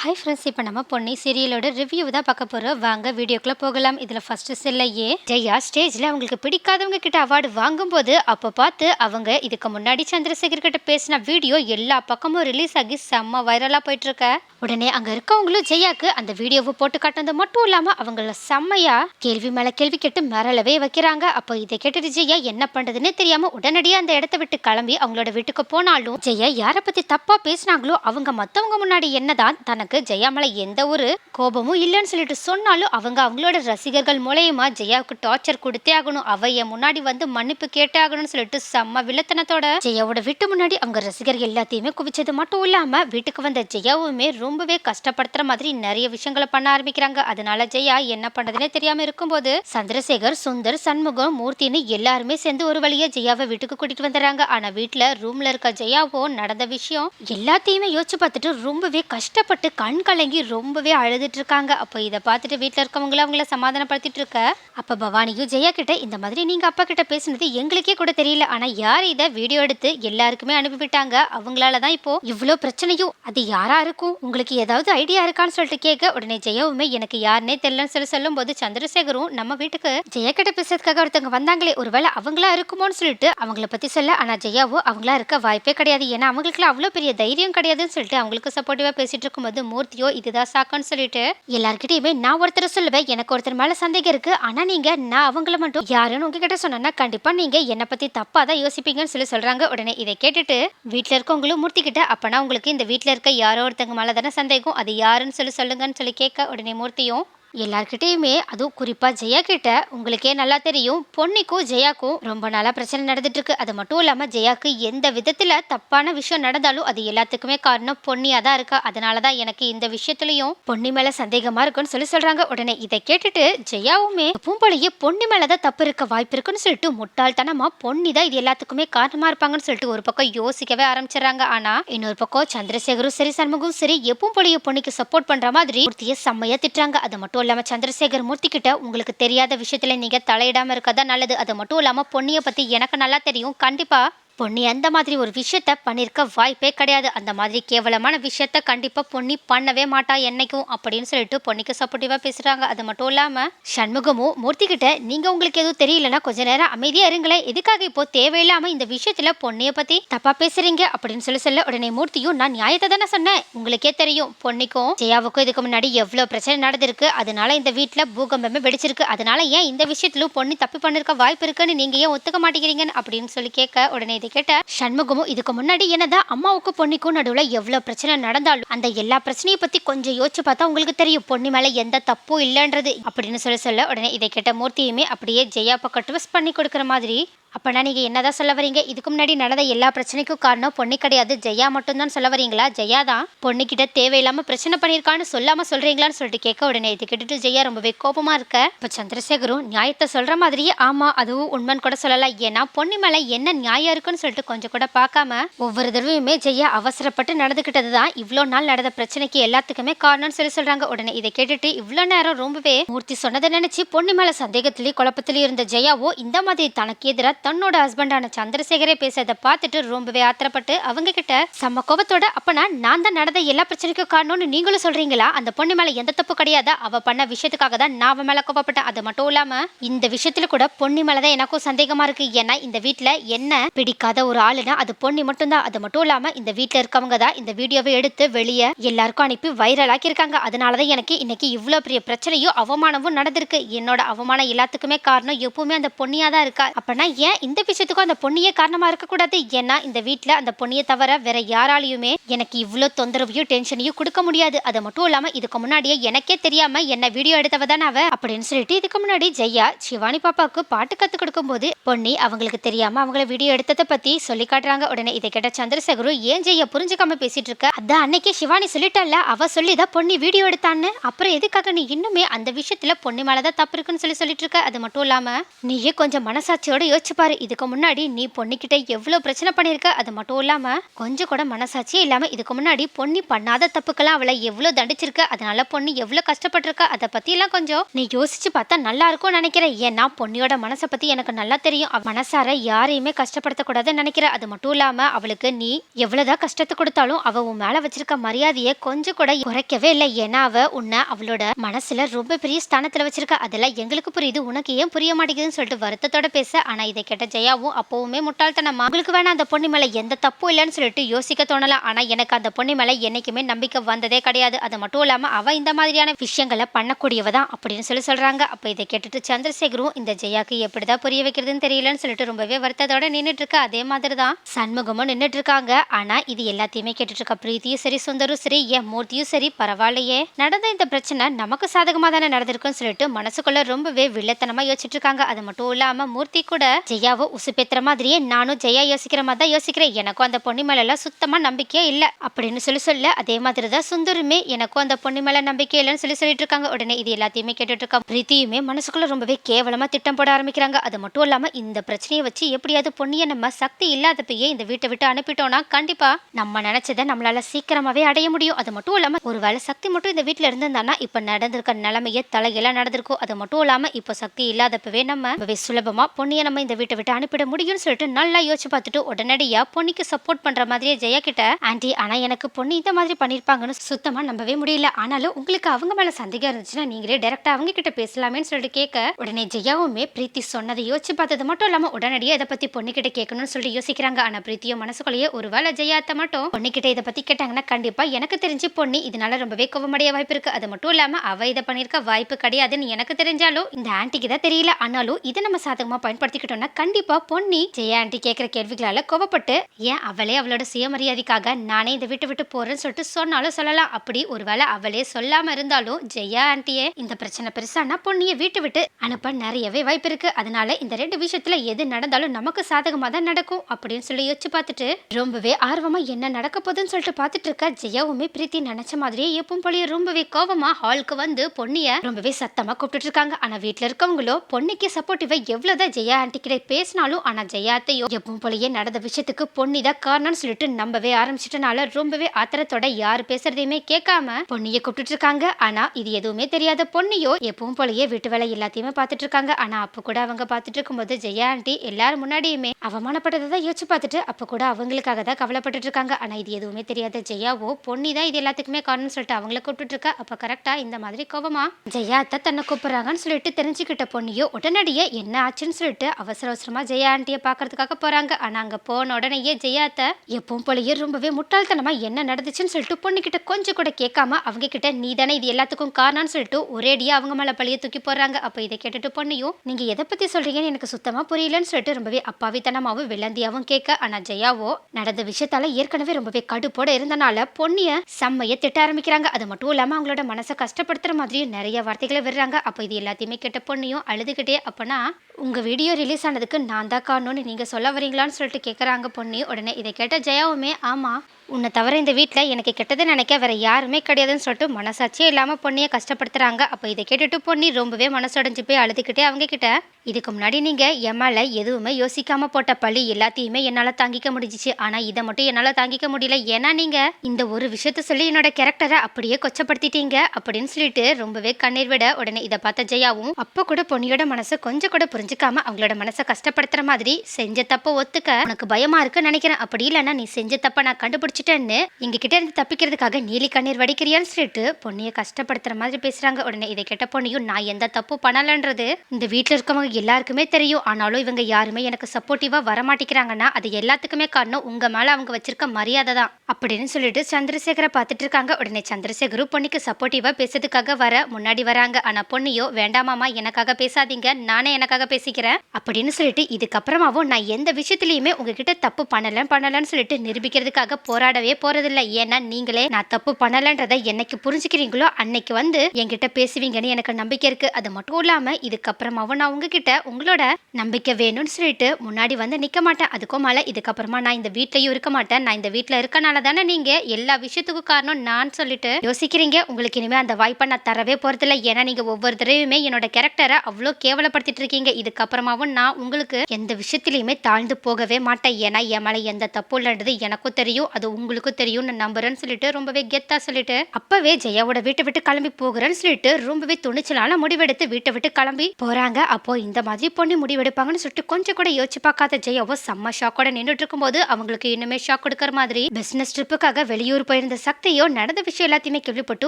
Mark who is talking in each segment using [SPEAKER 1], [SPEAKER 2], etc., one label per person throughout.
[SPEAKER 1] Hi friends இப்போ நம்ம Ponni சீரியலோட review தான் பார்க்க போகிறோம் வாங்க வீடியோக்குள்ளே போகலாம். இதில் ஃபஸ்ட்டு செல்லையே ஜெயா ஸ்டேஜில் அவங்களுக்கு பிடிக்காதவங்க கிட்ட அவார்டு வாங்கும்போது அப்போ பார்த்து அவங்க இதுக்கு முன்னாடி சந்திரசேகர் கிட்ட பேசின வீடியோ எல்லா பக்கமும் ரிலீஸ் ஆகி செம்ம வைரலாக போயிட்டுருக்க. உடனே அங்கே இருக்கவங்களும் ஜெயாக்கு அந்த வீடியோவை போட்டு காட்டினது மட்டும் இல்லாமல் அவங்கள செம்மையா கேள்வி மேலே கேள்வி கேட்டு மிரளவே வைக்கிறாங்க. அப்போ இதை கேட்டுட்டு ஜெயா என்ன பண்ணுறதுன்னு தெரியாமல் உடனடியாக அந்த இடத்த விட்டு கிளம்பி அவங்களோட வீட்டுக்கு போனாலும் ஜெயா யாரை பற்றி தப்பாக பேசினாங்களோ அவங்க மற்றவங்க முன்னாடி என்னதான் தனக்கு ஜெயா மேலே எந்த ஒரு கோபமும் இல்லைன்னு சொல்லிட்டு சொன்னாலும் அவங்க அவங்களோட ரசிகர்கள் மூலயமா ஜெயாவுக்கு டார்ச்சர் கொடுத்தே ஆகணும். அவ என் முன்னாடி வந்து மன்னிப்பு கேட்டே ஆகணும்னு சொல்லிட்டு செம்ம வில்லத்தனத்தோட ஜெயாவோட வீட்டு முன்னாடி அவங்க ரசிகர் எல்லாத்தையுமே குவிச்சது மட்டும் இல்லாம வீட்டுக்கு வந்த ஜெயாவுமே ரொம்பவே கஷ்டப்படுத்துற மாதிரி நிறைய விஷயங்களை பண்ண ஆரம்பிக்கிறாங்க. அதனால ஜெயா என்ன பண்றதுனே தெரியாம இருக்கும்போது சந்திரசேகர் சுந்தர் சண்முகம் மூர்த்தின்னு எல்லாருமே சேர்ந்து ஒரு வழியா ஜெயாவை வீட்டுக்கு கூட்டிட்டு வந்துடுறாங்க. ஆனா வீட்டுல ரூம்ல இருக்க ஜெயாவோ நடந்த விஷயம் எல்லாத்தையுமே யோசிச்சு பார்த்துட்டு ரொம்பவே கஷ்டப்பட்டு கண் கலங்கி ரொம்பவே அழுதுட்டு இருக்காங்க அப்போ இதை பார்த்துட்டு வீட்டில் இருக்கவங்கள அவங்கள சமாதானப்படுத்திட்டு இருக்க அப்போ பவானியும் ஜெயா கிட்ட இந்த மாதிரி நீங்கள் அப்பா கிட்ட பேசுனது எங்களுக்கே கூட தெரியல. ஆனால் யார் இதை வீடியோ எடுத்து எல்லாருக்குமே அனுப்பிவிட்டாங்க? அவங்களால தான் இப்போ இவ்வளோ பிரச்சனையும் அது யாரா இருக்கும்? உங்களுக்கு ஏதாவது ஐடியா இருக்கான்னு சொல்லிட்டு கேட்க உடனே ஜெயாவுமே எனக்கு யாருனே தெரியலன்னு சொல்லி சொல்லும்போது சந்திரசேகரும் நம்ம வீட்டுக்கு ஜெயா கிட்ட பேசுறதுக்காக ஒருத்தவங்க வந்தாங்களே ஒருவேளை அவங்களா இருக்குமோன்னு சொல்லிட்டு அவங்கள பத்தி சொல்ல ஆனால் ஜெயாவும் அவங்களா இருக்க வாய்ப்பே கிடையாது. ஏன்னா அவங்களுக்குலாம் அவ்வளோ பெரிய தைரியம் கிடையாதுன்னு சொல்லிட்டு அவங்களுக்கு சப்போர்ட்டிவாக பேசிட்டு இருக்கும்போது மூர்த்தியோ இதுதான் சாக்கான்னு சொல்லிட்டு எல்லார்கிட்டயுமே நான் ஒருத்தர் சொல்லுவேன். எனக்கு ஒருத்தர் மேல சந்தேகம் இருக்கு. ஆனா நீங்க நான் அவங்கள மட்டும் யாருன்னு உங்ககிட்ட சொன்னா கண்டிப்பா நீங்க என்னை பத்தி தப்பா தான் யோசிப்பீங்கன்னு சொல்லி சொல்றாங்க. உடனே இதை கேட்டுட்டு வீட்டுல இருக்கவங்களும் மூர்த்தி கிட்ட அப்பனா உங்களுக்கு இந்த வீட்டுல இருக்க யாரோ ஒருத்தங்க மேல தானே சந்தேகம். அது யாருன்னு சொல்லி சொல்லுங்கன்னு சொல்லி கேட்க உடனே மூர்த்தியும் எல்லார்கிட்டேயுமே அதுவும் குறிப்பாக ஜெயா கிட்ட உங்களுக்கே நல்லா தெரியும் பொன்னிக்கும் ஜெயாக்கும் ரொம்ப நாளாக பிரச்சனை நடந்துட்டு இருக்கு அது மட்டும் இல்லாமல் ஜெயாக்கு எந்த விதத்தில் தப்பான விஷயம் நடந்தாலும் அது எல்லாத்துக்குமே காரணம் பொன்னியாக தான் இருக்கா. அதனாலதான் எனக்கு இந்த விஷயத்துலையும் பொன்னி மேலே சந்தேகமாக இருக்குன்னு சொல்லி சொல்கிறாங்க உடனே இதை கேட்டுட்டு ஜெயாவுமே பூம்பளையே பொன்னி மேலே தான் தப்பு இருக்க வாய்ப்பு இருக்குன்னு சொல்லிட்டு முட்டாள்தனமாக பொன்னி தான் இது எல்லாத்துக்குமே காரணமாக இருப்பாங்கன்னு சொல்லிட்டு ஒரு பக்கம் யோசிக்கவே ஆரம்பிச்சிடுறாங்க. ஆனால் இன்னொரு பக்கம் சந்திரசேகரும் சரி சண்முகம் சரி எப்பவும் போலிய பொன்னிக்கு சப்போர்ட் பண்ணுற மாதிரி மூர்த்தியை செம்மையாக திட்டுறாங்க. அது மட்டும் இல்லாமல் சந்திரசேகர் மூர்த்தி கிட்ட உங்களுக்கு தெரியாத விஷயத்துல நீங்க தலையிடாம இருக்கதான் நல்லது. அது மட்டும் இல்லாமல் பொன்னியை பத்தி எனக்கு நல்லா தெரியும். கண்டிப்பா பொன்னி அந்த மாதிரி ஒரு விஷயத்த பண்ணியிருக்க வாய்ப்பே கிடையாது. அந்த மாதிரி கேவலமான விஷயத்த கண்டிப்பாக பொன்னி பண்ணவே மாட்டா என்னைக்கும் அப்படின்னு சொல்லிட்டு பொன்னிக்கு சப்போர்ட்டிவாக பேசுகிறாங்க அது மட்டும் இல்லாமல் சண்முகமும் மூர்த்தி கிட்ட உங்களுக்கு எதுவும் தெரியலன்னா கொஞ்ச நேரம் அமைதியாக இருங்களேன். எதுக்காக இப்போ தேவையில்லாமல் இந்த விஷயத்தில் பொன்னியை பற்றி தப்பாக பேசுகிறீங்க அப்படின்னு சொல்லி சொல்ல உடனே மூர்த்தியும் நான் நியாயத்தை தானே சொன்னேன். உங்களுக்கே தெரியும். பொன்னிக்கும் ஜெயாவுக்கும் இதுக்கு முன்னாடி எவ்வளோ பிரச்சனை நடந்திருக்கு. அதனால இந்த வீட்டில் பூகம்பமே வெடிச்சிருக்கு. அதனால ஏன் இந்த விஷயத்திலும் பொன்னி தப்பு பண்ணிருக்க வாய்ப்பு இருக்குன்னு நீங்கள் ஏன் ஒத்துக்க மாட்டேங்கிறீங்கன்னு? அப்படின்னு சொல்லி கேட்க உடனே இதை கேட்ட சண்முகமும் இதுக்கு முன்னாடி என்னதான் அம்மாவுக்கும் பொன்னிக்கும் நடுவுல எவ்வளவு பிரச்சனை நடந்தாலும் அந்த எல்லா பிரச்சனையை பத்தி கொஞ்சம் யோசிச்சு பார்த்தா உங்களுக்கு தெரியும். பொன்னி மேல எந்த தப்பும் இல்லைன்றது. அப்படின்னு சொல்ல சொல்ல உடனே இதை கேட்ட மூர்த்தியுமே அப்படியே ஜெயா பக்கம் ட்விஸ்ட் பண்ணி கொடுக்குற மாதிரி அப்பனா நீங்கள் என்னதான் சொல்ல வரீங்க? இதுக்கு முன்னாடி நடந்த எல்லா பிரச்சனைக்கும் காரணம் பொன்னி கிடையாது. ஜெயா மட்டும்தான் சொல்ல வரீங்களா? ஜெயா தான் பொண்ணுக்கிட்ட தேவையில்லாமல் பிரச்சனை பண்ணியிருக்கான்னு சொல்லாம சொல்கிறீங்களான்னு சொல்லிட்டு கேட்க உடனே இது கேட்டுட்டு ஜெயா ரொம்பவே கோபமாக இருக்க. இப்போ சந்திரசேகரும் நியாயத்தை சொல்கிற மாதிரியே ஆமாம் அதுவும் உண்மைன்னு கூட சொல்லலாம். ஏன்னா பொன்னி மேலே என்ன நியாயம் இருக்குன்னு சொல்லிட்டு கொஞ்சம் கூட பார்க்காம ஒவ்வொரு தடவையுமே ஜெயா அவசரப்பட்டு நடந்துக்கிட்டது தான். இவ்வளோ நாள் நடந்த பிரச்சனைக்கு எல்லாத்துக்குமே காரணம்னு சொல்லி சொல்கிறாங்க உடனே இதை கேட்டுட்டு இவ்வளோ நேரம் ரொம்பவே மூர்த்தி சொன்னதை நினச்சி பொன்னி மேலே சந்தேகத்திலேயே குழப்பத்திலேயே இருந்த ஜெயாவோ இந்த மாதிரி தனக்கு எதிராக தன்னோட ஹஸ்பண்டான சந்திரசேகரே பேசுறதை பார்த்துட்டு ரொம்பவே ஆத்திரப்பட்டு அவங்க கிட்ட செம்ம கோபத்தோட அப்பனா நான் தான் நடந்த எல்லா பிரச்சனைக்கும் காரணம்னு நீங்களும் சொல்றீங்களா? அந்த பொண்ணு மேல எந்த தப்பு கிடையாது? அவ பண்ண விஷயத்துக்காக தான் நான் அவன் மேல கோபப்பட்டேன். அது மட்டும் இல்லாம இந்த விஷயத்துல கூட பொன்னி மேலதான் எனக்கும் சந்தேகமா இருக்கு. ஏன்னா இந்த வீட்டுல என்ன பிடிக்காத ஒரு ஆளுனா அது பொன்னி மட்டும்தான் அது மட்டும் இல்லாம இந்த வீட்டுல இருக்கவங்க தான் இந்த வீடியோவை எடுத்து வெளியே எல்லாருக்கும் அனுப்பி வைரல் ஆக்கியிருக்காங்க. அதனாலதான் எனக்கு இன்னைக்கு இவ்வளவு பெரிய பிரச்சனையும் அவமானமும் நடந்திருக்கு. என்னோட அவமானம் எல்லாத்துக்குமே காரணம் எப்பவுமே அந்த பொண்ணியா தான் இருக்கா? அப்பனா ஏன் இந்த விஷயத்துக்கும் அந்த பொண்ணியே காரணமா இருக்கக்கூடாது. ஏன்னா இந்த வீட்டில் அந்த பொண்ணியை தவிர வேற யாராலையுமே எனக்கு இவ்வளோ தொந்தரவையும் டென்ஷனையும் கொடுக்க முடியாது. அது மட்டும் இல்லாம இதுக்கு முன்னாடியே எனக்கே தெரியாம என்ன வீடியோ எடுத்தவ தானே அவ? அப்படின்னு சொல்லிட்டு இதுக்கு முன்னாடி ஜெயா சிவானி பாப்பாவுக்கு பாட்டு கத்து கொடுக்கும்போது பொன்னி அவங்களுக்கு தெரியாம அவங்கள வீடியோ எடுத்ததை பத்தி சொல்லி காட்டுறாங்க. உடனே இதை கேட்ட சந்திரசேகரும் ஏன் ஜெயா புரிஞ்சுக்காம பேசிட்டு இருக்க? அதான் அன்னைக்கே சிவானி சொல்லிட்டால அவ சொல்லிதான் பொன்னி வீடியோ எடுத்தான்னு. அப்புறம் எதுக்காக நீ இன்னுமே அந்த விஷயத்துல பொன்னி மேலதான் தப்பு இருக்குன்னு சொல்லி சொல்லிட்டு இருக்க? அது மட்டும் இல்லாம நீயே கொஞ்சம் மனசாட்சியோட யோசிச்சு பாரு இதுக்கு முன்னாடி நீ பொண்ணுக்கிட்ட எவ்வளோ பிரச்சனை பண்ணியிருக்க அது மட்டும் இல்லாமல் கொஞ்சம் கூட மனசாட்சியே இல்லாமல் இதுக்கு முன்னாடி பொண்ணி பண்ணாத தப்புக்கெல்லாம் அவளை எவ்வளோ தண்டிச்சிருக்க? அதனால பொண்ணு எவ்வளோ கஷ்டப்பட்டிருக்க? அதை பற்றியெல்லாம் கொஞ்சம் நீ யோசிச்சு பார்த்தா நல்லா இருக்கும்னு நினைக்கிறேன். ஏன்னா பொண்ணியோட மனசை பற்றி எனக்கு நல்லா தெரியும். அவ மனசார யாரையுமே கஷ்டப்படுத்தக்கூடாதுன்னு நினைக்கிறேன். அது மட்டும் இல்லாமல் அவளுக்கு நீ எவ்வளோதான் கஷ்டத்தை கொடுத்தாலும் அவள் உன் மேலே வச்சிருக்க மரியாதையை கொஞ்சம் கூட குறைக்கவே இல்லை. ஏன்னா அவள் உன்னை அவளோட மனசில் ரொம்ப பெரிய ஸ்தானத்தில் வச்சிருக்க. அதெல்லாம் எங்களுக்கு புரியுது. உனக்கு ஏன் புரிய மாட்டேங்குதுன்னு சொல்லிட்டு வருத்தத்தோட பேச. ஆனால் இதை கேட்ட ஜெயாவும் அப்போவுமே முட்டாள்தனமா உங்களுக்கு வேணா அந்த பொண்ணு மேலே எந்த தப்பும் இல்லைன்னு சொல்லிட்டு யோசிக்க தோணலாம். ஆனால் எனக்கு அந்த பொண்ணு மேலே என்னைக்குமே நம்பிக்கை வந்ததே கிடையாது. அது மட்டும் இல்லாமல் அவள் இந்த மாதிரியான விஷயங்களை பண்ணக்கூடியவ தான் அப்படின்னு சொல்லி சொல்கிறாங்க அப்போ இதை கேட்டுட்டு சந்திரசேகரும் இந்த ஜெயாக்கு எப்படிதான் புரிய வைக்கிறதுன்னு தெரியலன்னு சொல்லிட்டு ரொம்பவே வருத்தத்தோட நின்றுட்டு இருக்கா அதே மாதிரி தான் சண்முகமும் நின்றுட்டு இருக்காங்க ஆனால் இது எல்லாத்தையுமே கேட்டுட்டு இருக்க பிரீத்தியும் சரி சுந்தரும் சரி என் மூர்த்தியும் சரி பரவாயில்லையே. நடந்த இந்த பிரச்சனை நமக்கு சாதகமாக தானே நடந்திருக்குன்னு சொல்லிட்டு மனசுக்குள்ள ரொம்பவே வில்லத்தனமாக யோசிச்சுட்டு இருக்காங்க. அது மட்டும் இல்லாமல் மூர்த்தி கூட ஜெயாவை உசுப்பேத்துற மாதிரியே நானும் ஜெயா யோசிக்கிற மாதிரி தான் யோசிக்கிறேன். எனக்கும் அந்த பொண்ணு மேலெல்லாம் சுத்தமாக நம்பிக்கையே இல்லை. அப்படின்னு சொல்லி சொல்ல அதே மாதிரி தான் சுந்தருமே எனக்கும் அந்த பொண்ணு மேலே நம்பிக்கை இல்லைன்னு சொல்லி சொல்லிட்டு இருக்காங்க. உடனே இது எல்லாத்தையுமே கேட்டுட்டு இருக்கா பிரீத்தியுமே மனசுக்குள்ள ரொம்பவே கேவலமாக திட்டம் போட ஆரம்பிக்கிறாங்க. அது மட்டும் இல்லாமல் இந்த பிரச்சனையை வச்சு எப்படியாவது பொண்ணியை நம்ம சக்தி இல்லாதப்பையே இந்த வீட்டை விட்டு அனுப்பிட்டோம்னா கண்டிப்பாக நம்ம நினச்சதை நம்மளால சீக்கிரமாகவே அடைய முடியும். அது மட்டும் இல்லாமல் ஒரு வேலை சக்தி மட்டும் இந்த வீட்டில் இருந்திருந்தானா இப்போ நடந்திருக்க நிலைமையே தலையெல்லாம் நடந்திருக்கும். அது மட்டும் இல்லாமல் இப்போ சக்தி இல்லாதப்பவே நம்ம சுலபமாக பொண்ணியை நம்ம இந்த வீட்டு விட்டு அனுப்பிட முடியும்னு சொல்லிட்டு நல்லா யோசிச்சு பார்த்துட்டு உடனடியா பொன்னிக்கு சப்போர்ட் பண்ற மாதிரியே ஜெயா கிட்ட ஆன்ட்டி ஆனா எனக்கு பொண்ணு இந்த மாதிரி பண்ணிருப்பாங்கன்னு சுத்தமா நம்பவே முடியல. ஆனாலும் உங்களுக்கு அவங்க மேல சந்தேகம் இருந்துச்சுன்னா நீங்களே டைரக்டா அவங்க கிட்ட பேசலாமேன்னு சொல்லிட்டு கேட்க உடனே ஜெயாவுமே பிரீத்தி சொன்னதை யோசிச்சு பார்த்தது மட்டும் இல்லாம உடனடியா இதை பத்தி பொண்ணு கிட்ட கேட்கணும்னு சொல்லிட்டு யோசிக்கிறாங்க. ஆனா பிரீத்தியும் மனசுக்குள்ளேயே ஒருவேளை ஜெயாத்த மட்டும் பொண்ணு கிட்ட இதை பத்தி கேட்டாங்கன்னா கண்டிப்பா எனக்கு தெரிஞ்சு பொண்ணு இதனால ரொம்பவே கோவமடைய வாய்ப்பு இருக்கு. அது மட்டும் இல்லாம அவ இதை பண்ணிருக்க வாய்ப்பு கிடையாதுன்னு எனக்கு தெரிஞ்சாலும் இந்த ஆன்ட்டிக்கு தான் தெரியல. ஆனாலும் இதை நம்ம சாதகமா பயன்படுத்திக்கிட்டோம்னா கண்டிப்பா பொன்னி ஜெயா ஆண்டி கேட்குற கேள்விகளால கோவப்பட்டு ஏன் அவளே அவளோட சுயமரியாதைக்காக நானே இந்த வீட்டை விட்டு போறேன்னு சொல்லிட்டு சொன்னாலும் சொல்லலாம். அப்படி ஒருவேளை அவளே சொல்லாம இருந்தாலும் ஜெயா ஆண்டியே இந்த பிரச்சனை பெருசானா பொன்னிய வீட்டு விட்டு அனுப்ப நிறையவே வாய்ப்பு இருக்கு. அதனால இந்த ரெண்டு விஷயத்துல எது நடந்தாலும் நமக்கு சாதகமா தான் நடக்கும் அப்படின்னு சொல்லி யோசிச்சு பார்த்துட்டு ரொம்பவே ஆர்வமா என்ன நடக்க போகுதுன்னு சொல்லிட்டு பார்த்துட்டு இருக்க. ஜெயாவுமே பிரீத்தி நினைச்ச மாதிரியே எப்பவும் போலயே ரொம்பவே கோவமா ஹாலுக்கு வந்து பொன்னிய ரொம்பவே சத்தமா கூப்பிட்டுட்டு இருக்காங்க. ஆனா வீட்ல இருக்கவங்களோ பொண்ணுக்கு சப்போர்ட்டிவா எவ்வளவுதான் ஜெயா ஆண்டி கிட்ட பேசினாலும் ஆனால் ஜெயாத்தையோ எப்பவும் போலயே நடந்த விஷயத்துக்கு பொன்னி தான் காரணம்னு சொல்லிட்டு நம்பவே ஆரம்பிச்சிட்டனால ரொம்பவே ஆத்திரத்தோட யார் பேசுறதையுமே கேட்காம பொன்னிய கூப்பிட்டு இருக்காங்க ஆனா இது எதுவுமே தெரியாத பொன்னியோ எப்பவும் போலயே வீட்டு வேலை எல்லாத்தையுமே பார்த்துட்டு இருக்காங்க ஆனா அப்ப கூட அவங்க பார்த்துட்டு இருக்கும்போது ஜெயா ஆண்டி எல்லாரும் முன்னாடியுமே அவமானப்பட்டதை தான் யோசிச்சு பார்த்துட்டு அப்ப கூட அவங்களுக்காக தான் கவலைப்பட்டுட்டு இருக்காங்க ஆனா இது எதுவுமே தெரியாத ஜெயாவோ பொன்னி தான் இது எல்லாத்துக்குமே காரணம்னு சொல்லிட்டு அவங்கள கூப்பிட்டு இருக்கா அப்ப கரெக்டா இந்த மாதிரி கோவமா ஜெயா தன்னை கூப்பிடுறாங்கன்னு சொல்லிட்டு தெரிஞ்சுக்கிட்ட பொன்னியோ உடனடியே என்ன ஆச்சுன்னு சொல்லிட்டு அவசர அவசரமா ஜெயா ஆண்டியை பாக்குறதுக்காக போறாங்க. ஆனா அங்க போன உடனேயே ஜெயாத்த எப்பவும் போலயே ரொம்பவே முட்டாள்தனமா என்ன நடந்துச்சுன்னு சொல்லிட்டு பொண்ணு கிட்ட கொஞ்சம் கூட கேட்காம அவங்க கிட்ட நீ தானே இது எல்லாத்துக்கும் காரணம்னு சொல்லிட்டு ஒரேடியா அவங்க மேல பழிய தூக்கி போடுறாங்க. அப்ப இதை கேட்டுட்டு பொண்ணையும் நீங்க எதை பத்தி சொல்றீங்கன்னு எனக்கு சுத்தமா புரியலன்னு சொல்லிட்டு ரொம்பவே அப்பாவித்தனமாவும் விளந்தியாவும் கேட்க ஆனா ஜெயாவோ நடந்த விஷயத்தால ஏற்கனவே ரொம்பவே கடுப்போட இருந்தனால பொண்ணிய செம்மைய திட்ட ஆரம்பிக்கிறாங்க. அது மட்டும் இல்லாம அவங்களோட மனசை கஷ்டப்படுத்துற மாதிரியும் நிறைய வார்த்தைகளை விடுறாங்க. அப்ப இது எல்லாத்தையுமே கேட்ட பொண்ணையும் அழுதுகிட்டே அப்பனா உங்கள் வீடியோ ரிலீஸ் ஆனதுக்கு நான் தான் காரணம்னு நீங்கள் சொல்ல வரீங்களான்னு சொல்லிட்டு கேட்குறாங்க பொண்ணு உடனே இதை கேட்ட ஜெயாவுமே ஆமாம் உன்னை தவிர இந்த வீட்டில் எனக்கு கெட்டதை நினைக்க வேற யாருமே கிடையாதுன்னு சொல்லிட்டு மனசாட்சியே இல்லாமல் பொண்ணியை கஷ்டப்படுத்துகிறாங்க அப்போ இதை கேட்டுட்டு பொண்ணி ரொம்பவே மனசுடைஞ்சு போய் அழுதுகிட்டே அவங்க கிட்ட இதுக்கு முன்னாடி நீங்கள் என் மேலே எதுவுமே யோசிக்காமல் போட்ட பழி எல்லாத்தையுமே என்னால் தாங்கிக்க முடிஞ்சிச்சு. ஆனால் இதை மட்டும் என்னால் தாங்கிக்க முடியல. ஏன்னா நீங்கள் இந்த ஒரு விஷயத்த சொல்லி என்னோட கேரக்டரை அப்படியே கொச்சப்படுத்திட்டீங்க அப்படின்னு சொல்லிட்டு ரொம்பவே கண்ணீர் விட உடனே இதை பார்த்த ஜெயாவும் அப்போ கூட பொண்ணியோட மனசை கொஞ்சம் கூட புரிஞ்சுக்காம அவங்களோட மனசை கஷ்டப்படுத்துற மாதிரி செஞ்ச தப்ப ஒத்துக்க உனக்கு பயமா இருக்குன்னு நினைக்கிறேன். அப்படி இல்லைன்னா நீ செஞ்ச தப்ப நான் கண்டுபிடிச்சிட்டேன்னு எங்க கிட்ட இருந்து தப்பிக்கிறதுக்காக நீலி கண்ணீர் வடிக்கிறியான்னு சொல்லிட்டு பொண்ணியை கஷ்டப்படுத்துற மாதிரி பேசுறாங்க. உடனே இதை கேட்ட பொண்ணியும் நான் எந்த தப்பு பண்ணலன்றது இந்த வீட்டில் இருக்கவங்க எல்லாருக்குமே தெரியும். ஆனாலும் இவங்க யாருமே எனக்கு சப்போர்ட்டிவாக வர மாட்டேங்கிறாங்கன்னா அது எல்லாத்துக்குமே காரணம் உங்கள் மேலே அவங்க வச்சிருக்க மரியாதை தான். அப்படின்னு சொல்லிட்டு சந்திரசேகரை பார்த்துட்டு இருக்காங்க. உடனே சந்திரசேகரும் பொண்ணுக்கு சப்போர்ட்டிவாக பேசுறதுக்காக வர முன்னாடி வராங்க. ஆனால் பொண்ணையோ வேண்டாமாமா எனக்காக பேசாதீங்க. நானே எனக்காக பேசிக்கிறேன். அப்படின்னு சொல்லிட்டு இதுக்கப்புறமாவும் நான் எந்த விஷயத்துலையுமே உங்ககிட்ட தப்பு பண்ணல பண்ணலன்னு சொல்லிட்டு நிரூபிக்கிறதுக்காக போராடவே போறதில்லை. ஏன்னா நீங்களே நான் தப்பு பண்ணலன்றதை என்னைக்கு புரிஞ்சுக்கிறீங்களோ அன்னைக்கு வந்து என்கிட்ட பேசுவீங்கன்னு எனக்கு நம்பிக்கை இருக்கு. அது மட்டும் இல்லாமல் இதுக்கப்புறமாவும் நான் உங்ககிட்ட உங்களோட நம்பிக்கை வேணும்னு சொல்லிட்டு முன்னாடி வந்து நிற்க மாட்டேன். அதுக்கும் மேலே இதுக்கப்புறமா நான் இந்த வீட்லையும் இருக்க மாட்டேன். நான் இந்த வீட்டில் இருக்கனால தானே நீங்கள் எல்லா விஷயத்துக்கும் காரணம் நான் சொல்லிட்டு யோசிக்கிறீங்க. உங்களுக்கு இனிமேல் அந்த வாய்ப்பை நான் தரவே போகிறதில்ல ஏன்னா நீங்கள் ஒவ்வொரு தடவையுமே என்னோட கேரக்டரை அவ்வளோ கேவலப்படுத்திட்டு இருக்கீங்க. இதுக்கப்புறமாவும் நான் உங்களுக்கு எந்த விஷயத்துலையுமே தாழ்ந்து போகவே மாட்டேன். ஏன்னா என் மேலே எந்த தப்பு இல்லைன்றது எனக்கும் தெரியும். அது உங்களுக்கும் தெரியும். நான் நம்புறேன்னு சொல்லிட்டு ரொம்பவே கெத்தா சொல்லிட்டு அப்பவே ஜெயாவோட வீட்டை விட்டு கிளம்பி போகிறேன்னு சொல்லிட்டு ரொம்பவே துணிச்சலான முடிவெடுத்து வீட்டை விட்டு கிளம்பி போறாங்க. அப்போ இந்த மாதிரி பொண்ணு முடிவெடுப்பாங்கன்னு சொல்லிட்டு கொஞ்சம் கூட யோசிச்சு பார்க்காத ஜெயாவோ செம்ம ஷாக்கோட நின்றுட்டு இருக்கும்போது அவங்களுக்கு இன்னுமே ஷாக் கொடுக்கற மாதிரி பிசினஸ் ட்ரிப்புக்காக வெளியூர் போயிருந்த சக்தியோ நடந்த விஷயம் எல்லாத்தையுமே கேள்விப்பட்டு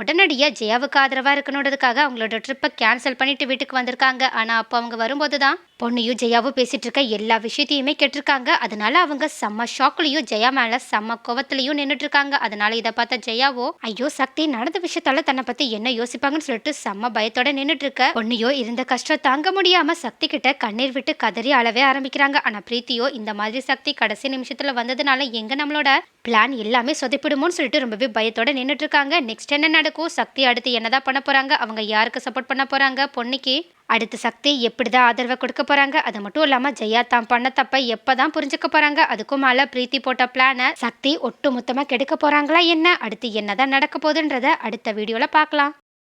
[SPEAKER 1] உடனடியாக ஜெயாவுக்கு ஆதரவா இருக்கணுன்றதுக்காக அவங்களோட ட்ரிப்பை கேன்சல் பண்ணிட்டு வீட்டுக்கு வந்திருக்காங்க. ஆனா அப்போ அவங்க வரும்போது தான் பொண்ணையும் ஜெயாவும் பேசிட்டு இருக்க எல்லா விஷயத்தையுமே கேட்டிருக்காங்க. அதனால அவங்க செம்ம ஷாக்லயும் ஜெயா மேல செம்ம கோவத்திலையும் நின்றுட்டு இருக்காங்க. அதனால இதை பார்த்தா ஜெயாவோ ஐயோ சக்தி நடந்த விஷயத்தால தன்னை பத்தி என்ன யோசிப்பாங்கன்னு சொல்லிட்டு செம்ம பயத்தோட நின்றுட்டு இருக்க. பொண்ணையோ இருந்த கஷ்டம் தாங்க முடியாம சக்தி கிட்ட கண்ணீர் விட்டு கதறி அழவே ஆரம்பிக்கிறாங்க. ஆனா பிரீத்தியோ இந்த மாதிரி சக்தி கடைசி நிமிஷத்துல வந்ததுனால எங்க நம்மளோட பிளான் எல்லாமே சொதப்பிடுமோன்னு சொல்லிட்டு ரொம்பவே பயத்தோட நின்றுட்டு இருக்காங்க நெக்ஸ்ட் என்ன நடக்கும்? சக்தி அடுத்து என்னதான் பண்ண போறாங்க? அவங்க யாருக்கு சப்போர்ட் பண்ண போறாங்க? பொண்ணுக்கு அடுத்த சக்தி எப்படிதான் ஆதரவை கொடுக்க போறாங்க? அது மட்டும் இல்லாம ஜெயா தான் பண்ண தப்ப எப்பதான் புரிஞ்சுக்க போறாங்க? அதுக்கும் மேல பிரீத்தி போட்ட பிளான சக்தி ஒட்டு மொத்தமா கெடுக்க போறாங்களா என்ன? அடுத்து என்னதான் நடக்க போகுதுன்றத அடுத்த வீடியோல பார்க்கலாம்.